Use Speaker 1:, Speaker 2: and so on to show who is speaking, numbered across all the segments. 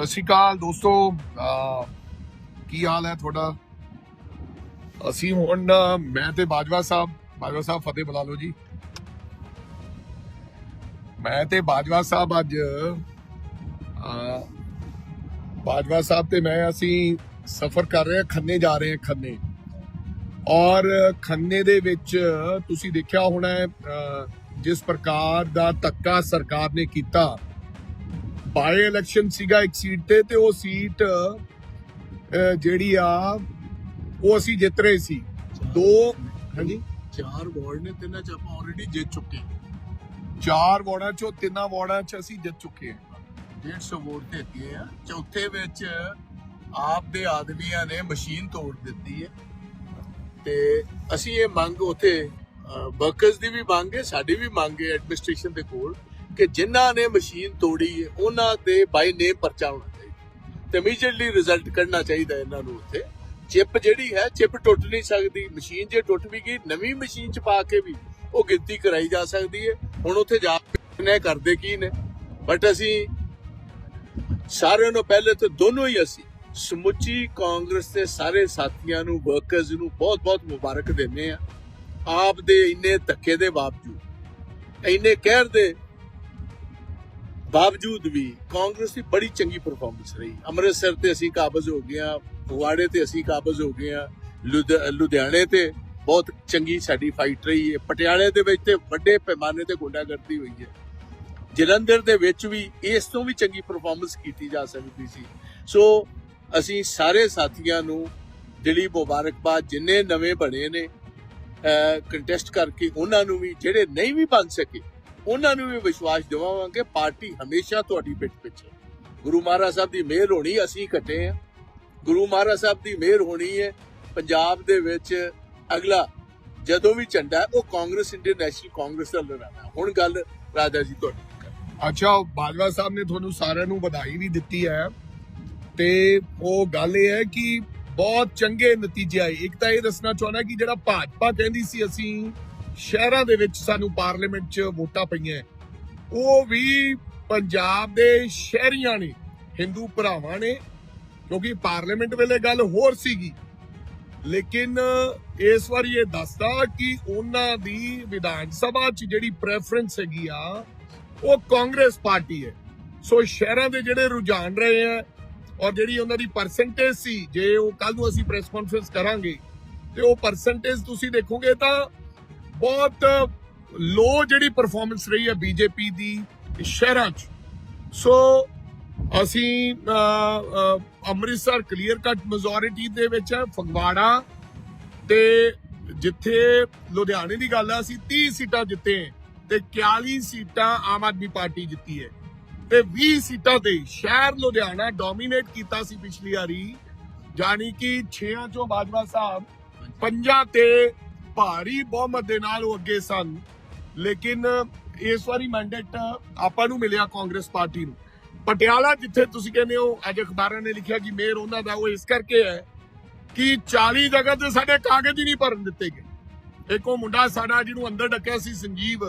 Speaker 1: ਸਤਿ ਸ਼੍ਰੀ ਅਕਾਲ ਦੋਸਤੋ ਅਹ ਕੀ ਹਾਲ ਹੈ ਤੁਹਾਡਾ? ਅਸੀਂ ਹੁਣ ਅਹ, ਮੈਂ ਤੇ ਬਾਜਵਾ ਸਾਹਿਬ ਬਾਜਵਾ ਸਾਹਿਬ ਫਤਿਹ ਬੁਲਾ ਲਓ ਜੀ। ਮੈਂ ਤੇ ਬਾਜਵਾ ਸਾਹਿਬ ਅੱਜ ਅਹ, ਬਾਜਵਾ ਸਾਹਿਬ ਤੇ ਮੈਂ ਅਸੀਂ ਸਫ਼ਰ ਕਰ ਰਹੇ ਹਾਂ ਖੰਨੇ ਜਾ ਰਹੇ ਹਾਂ ਖੰਨੇ। ਔਰ ਖੰਨੇ ਦੇ ਵਿੱਚ ਤੁਸੀਂ ਦੇਖਿਆ ਹੋਣਾ ਅਹ, ਜਿਸ ਪ੍ਰਕਾਰ ਦਾ ਧੱਕਾ ਸਰਕਾਰ ਨੇ ਕੀਤਾ। ਬਾਈ ਇਲੈਕਸ਼ਨ ਸੀਗਾ ਇੱਕ ਸੀਟ ਤੇ ਤੇ ਉਹ ਸੀਟ ਜਿਹੜੀ ਆ ਉਹ ਅਸੀਂ ਜਿੱਤ ਰਹੇ ਸੀ। ਦੋ ਹਾਂਜੀ?
Speaker 2: ਚਾਰ ਵਾਰਡ ਨੇ ਤਿੰਨਾਂ ਚ ਆਪਾਂ ਆਲਰੇਡੀ ਜਿੱਤ ਚੁੱਕੇ
Speaker 1: ਚਾਰ ਵਾਰਡਾਂ ਚੋਂ ਤਿੰਨਾਂ ਵਾਰਡਾਂ 'ਚ ਅਸੀਂ ਜਿੱਤ ਚੁੱਕੇ ਹਾਂ।
Speaker 2: 150 ਵੋਟ ਤੇ ਅੱਗੇ ਆ। ਚੌਥੇ ਵਿੱਚ ਆਪ ਦੇ ਆਦਮੀਆਂ ਨੇ ਮਸ਼ੀਨ ਤੋੜ ਦਿੱਤੀ ਹੈ। ਤੇ ਅਸੀਂ ਇਹ ਮੰਗ ਉਥੇ ਵਰਕਰਸ ਦੀ ਵੀ ਮੰਗ ਹੈ ਸਾਡੀ ਵੀ ਮੰਗ ਹੈ ਐਡਮਿਨਿਸਟ੍ਰੇਸ਼ਨ ਦੇ ਕੋਲ। ਕਿ ਜਿਨ੍ਹਾਂ ਨੇ ਮਸ਼ੀਨ ਤੋੜੀ ਹੈ, ਉਹਨਾਂ ਦੇ ਬਾਈ ਨੇਮ ਪਰਚਾ ਹੋਣਾ ਚਾਹੀਦਾ। ਤੇ ਇਮੀਡੀਏਟਲੀ ਰਿਜ਼ਲਟ ਕੱਢਣਾ ਚਾਹੀਦਾ ਇਹਨਾਂ ਨੂੰ ਉੱਥੇ। ਚਿਪ ਜਿਹੜੀ ਹੈ, ਚਿਪ ਟੁੱਟ ਨਹੀਂ ਸਕਦੀ। ਮਸ਼ੀਨ ਜੇ ਟੁੱਟ ਵੀ ਗਈ, ਨਵੀਂ ਮਸ਼ੀਨ ਚ ਪਾ ਕੇ ਵੀ ਉਹ ਗਿਣਤੀ ਕਰਾਈ ਜਾ ਸਕਦੀ ਹੈ। ਹੁਣ ਉੱਥੇ ਜਾ ਕੇ ਨੇ ਕਰਦੇ ਕੀ ਨੇ? ਬਟ ਅਸੀਂ ਸਾਰਿਆਂ ਨੂੰ ਪਹਿਲੇ ਤਾਂ ਦੋਨੋਂ ਹੀ ਅਸੀਂ ਸਮੁੱਚੀ ਕਾਂਗਰਸ ਦੇ ਸਾਰੇ ਸਾਥੀਆਂ ਨੂੰ ਵਰਕਰਸ ਨੂੰ ਬਹੁਤ-ਬਹੁਤ ਮੁਬਾਰਕ ਦਿੰਦੇ ਆ ਆਪ ਦੇ ਇੰਨੇ ਧੱਕੇ ਦੇ ਬਾਵਜੂਦ, ਇੰਨੇ ਕਹਿਰ ਦੇ ਬਾਵਜੂਦ ਵੀ ਕਾਂਗਰਸ ਦੀ ਬੜੀ ਚੰਗੀ ਪਰਫਾਰਮੈਂਸ ਰਹੀ। ਅੰਮ੍ਰਿਤਸਰ ਤੇ ਅਸੀਂ ਕਾਬਜ਼ ਹੋ ਗਏ ਆ ਫਗਵਾੜੇ ਤੇ ਅਸੀਂ ਕਾਬਜ਼ ਹੋ ਗਏ ਆ ਲੁਧ- ਲੁਧਿਆਣੇ ਤੇ ਬਹੁਤ ਚੰਗੀ ਸਾਡੀ ਫਾਈਟ ਰਹੀ ਹੈ। ਪਟਿਆਲੇ ਦੇ ਵਿੱਚ ਤੇ ਵੱਡੇ ਪੈਮਾਨੇ ਤੇ ਗੁੰਡਾਗਰਦੀ ਹੋਈ ਹੈ। ਜਲੰਧਰ ਦੇ ਵਿੱਚ ਵੀ ਇਸ ਤੋਂ ਵੀ ਚੰਗੀ ਪਰਫਾਰਮੈਂਸ ਕੀਤੀ ਜਾ ਸਕਦੀ ਸੀ। ਸੋ ਅਸੀਂ ਸਾਰੇ ਸਾਥੀਆਂ ਨੂੰ ਦਿਲੀ ਮੁਬਾਰਕਬਾਦ, ਜਿੰਨੇ ਨਵੇਂ ਬਣੇ ਨੇ ਕੰਟੈਸਟ ਕਰਕੇ ਉਹਨਾਂ ਨੂੰ ਵੀ, ਜਿਹੜੇ ਨਹੀਂ ਵੀ ਬਣ ਸਕੇ ਉਹਨਾਂ ਨੂੰ ਵੀ ਵਿਸ਼ਵਾਸ ਦਿਵਾਵਾਂਗੇ, ਪਾਰਟੀ ਹਮੇਸ਼ਾ ਤੁਹਾਡੀ ਪਿੱਠ ਪਿੱਛੇ ਗੁਰੂ ਮਹਾਰਾਜ ਸਾਹਿਬ ਦੀ ਮਿਹਰ ਹੋਣੀ ਅਸੀਂ ਕੱਟੇ ਆ ਗੁਰੂ ਮਹਾਰਾਜ ਸਾਹਿਬ ਦੀ ਮਿਹਰ ਹੋਣੀ ਹੈ। ਪੰਜਾਬ ਦੇ ਵਿੱਚ ਅਗਲਾ ਜਦੋਂ ਵੀ ਝੰਡਾ ਉਹ ਕਾਂਗਰਸ, ਇੰਡੀਅਨ ਨੈਸ਼ਨਲ ਕਾਂਗਰਸ ਦਾ ਲੜਾਣਾ ਹੁਣ ਗੱਲ ਰਾਜਾ ਜੀ ਤੁਹਾਡੀ
Speaker 1: ਅੱਛਾ ਬਾਜਵਾ ਸਾਹਿਬ ਨੇ ਤੁਹਾਨੂੰ ਸਾਰਿਆਂ ਨੂੰ ਵਧਾਈ ਵੀ ਦਿੱਤੀ ਹੈ। ਤੇ ਉਹ ਗੱਲ ਇਹ ਹੈ ਕਿ ਬਹੁਤ ਚੰਗੇ ਨਤੀਜੇ ਆਏ। ਇੱਕ ਤਾਂ ਇਹ ਦੱਸਣਾ ਚਾਹੁੰਦਾ ਕਿ ਜਿਹੜਾ ਭਾਜਪਾ ਕਹਿੰਦੀ ਸੀ ਅਸੀਂ ਸ਼ਹਿਰਾਂ ਦੇ ਵਿੱਚ ਸਾਨੂੰ ਪਾਰਲੀਮੈਂਟ 'ਚ ਵੋਟਾਂ ਪਈਆਂ ਉਹ ਵੀ ਪੰਜਾਬ ਦੇ ਸ਼ਹਿਰੀਆਂ ਨੇ, ਹਿੰਦੂ ਭਰਾਵਾਂ ਨੇ, ਕਿਉਂਕਿ ਪਾਰਲੀਮੈਂਟ ਵੇਲੇ ਗੱਲ ਹੋਰ ਸੀਗੀ। ਲੇਕਿਨ ਇਸ ਵਾਰੀ ਇਹ ਦੱਸਦਾ ਕਿ ਉਹਨਾਂ ਦੀ ਵਿਧਾਨ ਸਭਾ 'ਚ ਜਿਹੜੀ ਪ੍ਰੈਫਰੈਂਸ ਹੈਗੀ ਆ, ਉਹ ਕਾਂਗਰਸ ਪਾਰਟੀ ਹੈ। ਸੋ ਸ਼ਹਿਰਾਂ ਦੇ ਜਿਹੜੇ ਰੁਝਾਨ ਰਹੇ ਆ ਔਰ ਜਿਹੜੀ ਉਹਨਾਂ ਦੀ ਪਰਸੈਂਟੇਜ ਸੀ, ਜੇ ਉਹ ਕੱਲ ਨੂੰ ਅਸੀਂ ਪ੍ਰੈਸ ਕਾਨਫਰੰਸ ਕਰਾਂਗੇ, ਤੇ ਉਹ ਪਰਸੈਂਟੇਜ ਤੁਸੀਂ ਦੇਖੋਗੇ ਤਾਂ ਬਹੁਤ ਲੋ ਜਿਹੜੀ ਪਰਫਾਰਮੈਂਸ ਰਹੀ ਹੈ ਬੀਜੇਪੀ ਦੀ ਸ਼ਹਿਰਾਂ 'ਚ। ਸੋ ਅਸੀਂ ਅੰਮ੍ਰਿਤਸਰ ਕਲੀਅਰ ਕੱਟ ਮੈਜੋਰਿਟੀ ਦੇ ਵਿੱਚ ਹੈ ਫਗਵਾੜਾ ਤੇ ਜਿੱਥੇ ਲੁਧਿਆਣੇ ਦੀ ਗੱਲ ਆ ਅਸੀਂ 30 ਸੀਟਾਂ ਜਿੱਤੇ ਤੇ 41 ਸੀਟਾਂ ਆਮ ਆਦਮੀ ਪਾਰਟੀ ਜਿੱਤੀ ਹੈ। ਤੇ 20 ਸੀਟਾਂ ਤੇ ਸ਼ਹਿਰ ਲੁਧਿਆਣਾ ਡੋਮੀਨੇਟ ਕੀਤਾ ਸੀ ਪਿਛਲੀ ਵਾਰੀ ਜਾਨੀ ਕਿ 6 ਚੋਂ ਬਾਜਵਾ ਸਾਹਿਬ ਪੰਜਾਂ ਤੇ ਭਾਰੀ ਬਹੁਮਤ ਦੇ ਨਾਲ ਉਹ ਅੱਗੇ ਸਨ। ਲੇਕਿਨ ਇਸ ਵਾਰੀ ਮੈਂਡੇਟ ਆਪਾਂ ਨੂੰ ਮਿਲਿਆ ਕਾਂਗਰਸ ਪਾਰਟੀ ਨੂੰ। ਪਟਿਆਲਾ ਜਿੱਥੇ ਤੁਸੀਂ ਕਹਿੰਦੇ ਹੋ, ਅੱਜ ਅਖਬਾਰਾਂ ਨੇ ਲਿਖਿਆ ਕਿ ਮੇਅਰ ਉਹਨਾਂ ਦਾ, ਉਹ ਇਸ ਕਰਕੇ ਹੈ ਕਿ 40 ਜਗ੍ਹਾ ਤੇ ਸਾਡੇ ਕਾਗਜ਼ ਹੀ ਨਹੀਂ ਭਰਨ ਦਿੱਤੇ ਗਏ। ਇੱਕ ਉਹ ਮੁੰਡਾ ਸਾਡਾ ਜਿਹਨੂੰ ਅੰਦਰ ਡੱਕਿਆ ਸੀ ਸੰਜੀਵ,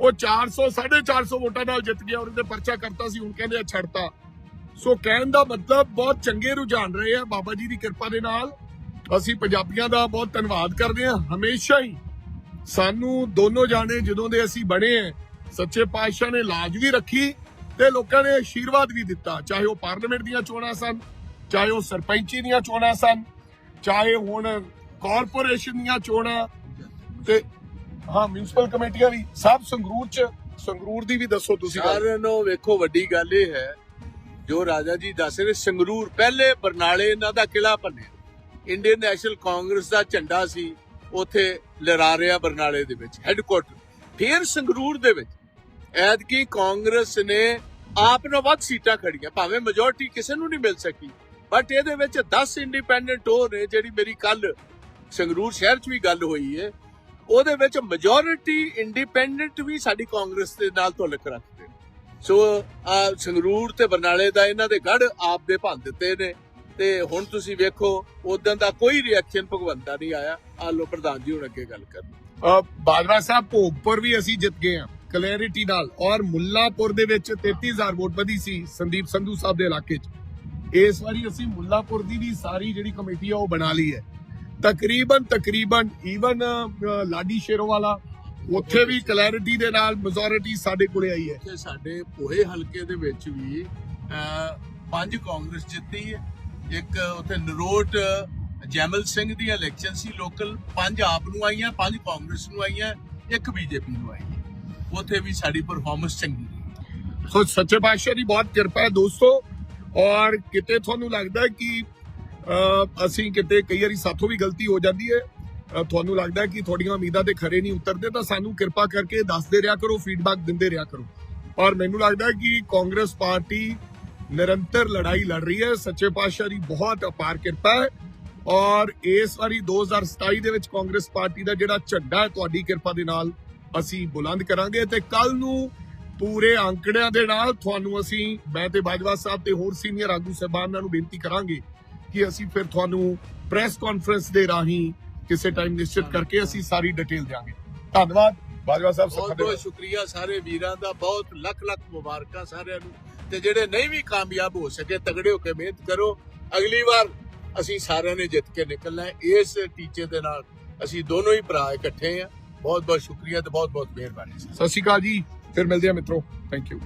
Speaker 1: ਉਹ 400 450 ਵੋਟਾਂ ਨਾਲ ਜਿੱਤ ਗਿਆ ਔਰ ਉਹਦੇ ਪਰਚਾ ਕਰਤਾ ਸੀ, ਹੁਣ ਕਹਿੰਦੇ ਆ ਛੱਡਤਾ। ਸੋ ਕਹਿਣ ਦਾ ਮਤਲਬ ਬਹੁਤ ਚੰਗੇ ਰੁਝਾਨ ਰਹੇ ਆ ਬਾਬਾ ਜੀ ਦੀ ਕਿਰਪਾ ਦੇ ਨਾਲ। ਅਸੀਂ ਪੰਜਾਬੀਆਂ ਦਾ ਬਹੁਤ ਧੰਨਵਾਦ ਕਰਦੇ ਹਾਂ। ਹਮੇਸ਼ਾ ਹੀ ਸਾਨੂੰ ਦੋਨੋਂ ਜਾਣੇ ਜਦੋਂ ਦੇ ਅਸੀਂ ਬਣੇ ਆ ਸੱਚੇ ਪਾਤਸ਼ਾਹ ਨੇ ਲਾਜ ਵੀ ਰੱਖੀ ਤੇ ਲੋਕਾਂ ਨੇ ਆਸ਼ੀਰਵਾਦ ਵੀ ਦਿੱਤਾ। ਚਾਹੇ ਉਹ ਪਾਰਲੀਮੈਂਟ ਦੀਆਂ ਚੋਣਾਂ ਸਨ, ਚਾਹੇ ਉਹ ਸਰਪੰਚੀ ਦੀਆਂ ਚੋਣਾਂ ਸਨ, ਚਾਹੇ ਹੁਣ ਕਾਰਪੋਰੇਸ਼ਨ ਦੀਆਂ ਚੋਣਾਂ ਤੇ ਹਾਂ, ਮਿਊਨਿਸਪਲ ਕਮੇਟੀਆਂ ਵੀ, ਸਭ ਸੰਗਰੂਰ ਚ, ਸੰਗਰੂਰ ਦੀ ਵੀ ਦੱਸੋ ਤੁਸੀਂ
Speaker 2: ਸਾਰਿਆਂ ਨੂੰ ਵੇਖੋ, ਵੱਡੀ ਗੱਲ ਇਹ ਹੈ, ਜੋ ਰਾਜਾ ਜੀ ਦੱਸ ਰਹੇ ਸੰਗਰੂਰ ਪਹਿਲੇ ਬਰਨਾਲੇ ਇਹਨਾਂ ਦਾ ਕਿਲਾ ਭੰਨਿਆ ਇੰਡੀਅਨ ਨੈਸ਼ਨਲ ਕਾਂਗਰਸ ਦਾ ਝੰਡਾ ਸੀ, ਉੱਥੇ ਲਹਿਰਾ ਰਿਹਾ ਬਰਨਾਲੇ ਦੇ ਵਿੱਚ ਹੈੱਡਕੁਆਟਰ ਫਿਰ ਸੰਗਰੂਰ ਦੇ ਵਿੱਚ, ਐਤਕੀ ਕਾਂਗਰਸ ਨੇ ਆਪ ਨੂੰ ਵੱਧ ਸੀਟਾਂ ਖੜੀਆਂ ਭਾਵੇਂ ਮੈਜੋਰਟੀ ਕਿਸੇ ਨੂੰ ਨਹੀਂ ਮਿਲ ਸਕੀ ਬਟ ਇਹਦੇ ਵਿੱਚ 10 ਇੰਡੀਪੈਂਡੈਂਟ ਹੋ ਨੇ ਜਿਹੜੀ ਮੇਰੀ ਕੱਲ ਸੰਗਰੂਰ ਸ਼ਹਿਰ 'ਚ ਵੀ ਗੱਲ ਹੋਈ ਹੈ ਉਹਦੇ ਵਿੱਚ ਮੈਜੋਰਿਟੀ ਇੰਡੀਪੈਂਡੈਂਟ ਵੀ ਸਾਡੀ ਕਾਂਗਰਸ ਦੇ ਨਾਲ ਤੁਲਕ ਰੱਖਦੇ ਸੋ ਸੰਗਰੂਰ ਤੇ ਬਰਨਾਲੇ ਦਾ ਇਹਨਾਂ ਦੇ ਗੜ ਆਪ ਦੇ ਭੰਨ ਦਿੱਤੇ ਨੇ ਤੇ ਹੁਣ ਤੁਸੀਂ ਵੇਖੋ ਉਦੋਂ ਦਾ ਕੋਈ ਰਿਐਕਸ਼ਨ ਭਗਵੰਤਾ ਨਹੀਂ ਆਇਆ। ਆ ਲੋ ਪ੍ਰਧਾਨ ਜੀ ਹੁਣ ਅੱਗੇ ਗੱਲ ਕਰਨ।
Speaker 1: ਅ, ਬਾਜਵਾ ਸਾਹਿਬ ਭੋਗਪੁਰ ਵੀ ਅਸੀਂ ਜਿੱਤ ਗਏ ਹਾਂ ਕਲੈਰਿਟੀ ਨਾਲ। ਔਰ ਮੁੱਲਾਪੁਰ ਦੇ ਵਿੱਚ 33000 ਵੋਟ ਵਧੀ ਸੀ ਸੰਦੀਪ ਸੰਧੂ ਸਾਹਿਬ ਦੇ ਇਲਾਕੇ 'ਚ। ਇਸ ਵਾਰੀ ਅਸੀਂ ਮੁੱਲਾਪੁਰ ਦੀ ਵੀ ਸਾਰੀ ਜਿਹੜੀ ਕਮੇਟੀ ਆ ਉਹ ਬਣਾ ਲਈ ਹੈ। ਤਕਰੀਬਨ ਤਕਰੀਬਨ ਈਵਨ ਲਾਡੀ ਸ਼ੇਰੋਵਾਲਾ ਉੱਥੇ ਵੀ ਕਲੈਰਿਟੀ ਦੇ ਨਾਲ ਮੈਜੋਰਿਟੀ ਸਾਡੇ ਕੋਲੇ ਆਈ ਹੈ।
Speaker 2: ਸਾਡੇ ਪੋਹੇ ਹਲਕੇ ਦੇ ਵਿੱਚ ਵੀ ਪੰਜ ਕਾਂਗਰਸ ਜਿੱਤੀ ਹੈ। ਇੱਕ ਉੱਥੇ ਨਰੋਟ, ਜੈਮਲ ਸਿੰਘ ਦੀ ਇਲੈਕਸ਼ਨ ਸੀ ਲੋਕਲ ਪੰਜ ਆਪ ਨੂੰ ਆਈਆਂ, ਪੰਜ ਕਾਂਗਰਸ ਨੂੰ ਆਈਆਂ, ਇੱਕ ਬੀਜੇਪੀ ਨੂੰ ਆਈ। ਉੱਥੇ ਵੀ ਸਾਡੀ ਪਰਫਾਰਮੈਂਸ ਚੰਗੀ
Speaker 1: ਸੋ ਸੱਚੇ ਪਾਤਸ਼ਾਹ ਦੀ ਬਹੁਤ ਕਿਰਪਾ ਹੈ ਦੋਸਤੋ, ਔਰ ਕਿਤੇ ਤੁਹਾਨੂੰ ਲੱਗਦਾ ਕਿ ਅਸੀਂ ਕਿਤੇ ਕਈ ਵਾਰੀ ਸਾਥੋਂ ਵੀ ਗਲਤੀ ਹੋ ਜਾਂਦੀ ਹੈ ਤੁਹਾਨੂੰ ਲੱਗਦਾ ਕਿ ਤੁਹਾਡੀਆਂ ਉਮੀਦਾਂ ਤੇ ਖਰੇ ਨਹੀਂ ਉਤਰਦੇ, ਤਾਂ ਸਾਨੂੰ ਕਿਰਪਾ ਕਰਕੇ ਦੱਸਦੇ ਰਿਹਾ ਕਰੋ ਫੀਡਬੈਕ ਦਿੰਦੇ ਰਿਹਾ ਕਰੋ। ਔਰ ਮੈਨੂੰ ਲੱਗਦਾ ਕਿ ਕਾਂਗਰਸ ਪਾਰਟੀ ਨਿਰੰਤਰ ਲੜਾਈ ਲੜ ਰਹੀ ਹੈ। ਸੱਚੇ ਪਾਤਸ਼ਾਹ ਦੀ ਬਹੁਤ ਅਪਾਰ ਕਿਰਪਾ ਹੈ ਔਰ ਇਸ ਵਾਰੀ 2027 ਦੇ ਵਿੱਚ ਕਾਂਗਰਸ ਪਾਰਟੀ ਦਾ ਜਿਹੜਾ ਝੰਡਾ ਹੈ ਤੁਹਾਡੀ ਕਿਰਪਾ ਦੇ ਨਾਲ ਅਸੀਂ ਬੁਲੰਦ ਕਰਾਂਗੇ ਤੇ ਕੱਲ ਨੂੰ ਪੂਰੇ ਅੰਕੜਿਆਂ ਦੇ ਨਾਲ ਤੁਹਾਨੂੰ ਅਸੀਂ ਮੈਂ ਤੇ ਬਾਜਵਾ ਸਾਹਿਬ ਤੇ ਹੋਰ ਸੀਨੀਅਰ ਆਗੂ ਸਹਿਬਾਨਾਂ ਨੂੰ ਬੇਨਤੀ ਕਰਾਂਗੇ ਕਿ ਅਸੀਂ ਫਿਰ ਤੁਹਾਨੂੰ ਪ੍ਰੈਸ ਕਾਨਫਰੰਸ ਦੇ ਰਾਹੀਂ ਕਿਸੇ ਟਾਈਮ ਨਿਸ਼ਚਿਤ ਕਰਕੇ ਅਸੀਂ ਸਾਰੀ ਡਿਟੇਲ ਦਿਆਂਗੇ। ਧੰਨਵਾਦ। ਬਾਜਵਾ ਸਾਹਿਬ
Speaker 2: ਬਹੁਤ ਬਹੁਤ ਸ਼ੁਕਰੀਆ ਸਾਰੇ ਵੀਰਾਂ ਦਾ। ਬਹੁਤ ਲੱਖ ਲੱਖ ਮੁਬਾਰਕਾਂ ਸਾਰਿਆਂ ਨੂੰ। ਤੇ ਜਿਹੜੇ ਨਹੀਂ ਵੀ ਕਾਮਯਾਬ ਹੋ ਸਕੇ, ਤਗੜੇ ਹੋ ਕੇ ਮਿਹਨਤ ਕਰੋ। ਅਗਲੀ ਵਾਰ ਅਸੀਂ ਸਾਰਿਆਂ ਨੇ ਜਿੱਤ ਕੇ ਨਿਕਲਣਾ ਇਸ ਟੀਚੇ ਦੇ ਨਾਲ ਅਸੀਂ ਦੋਨੋਂ ਹੀ ਭਰਾ ਇਕੱਠੇ ਆ ਬਹੁਤ ਬਹੁਤ ਸ਼ੁਕਰੀਆ ਤੇ ਬਹੁਤ ਬਹੁਤ ਮਿਹਰਬਾਨੀ।
Speaker 1: ਸਤਿ ਸ਼੍ਰੀ ਅਕਾਲ ਜੀ। ਫਿਰ ਮਿਲਦੇ ਹਾਂ ਮਿੱਤਰੋ। Thank you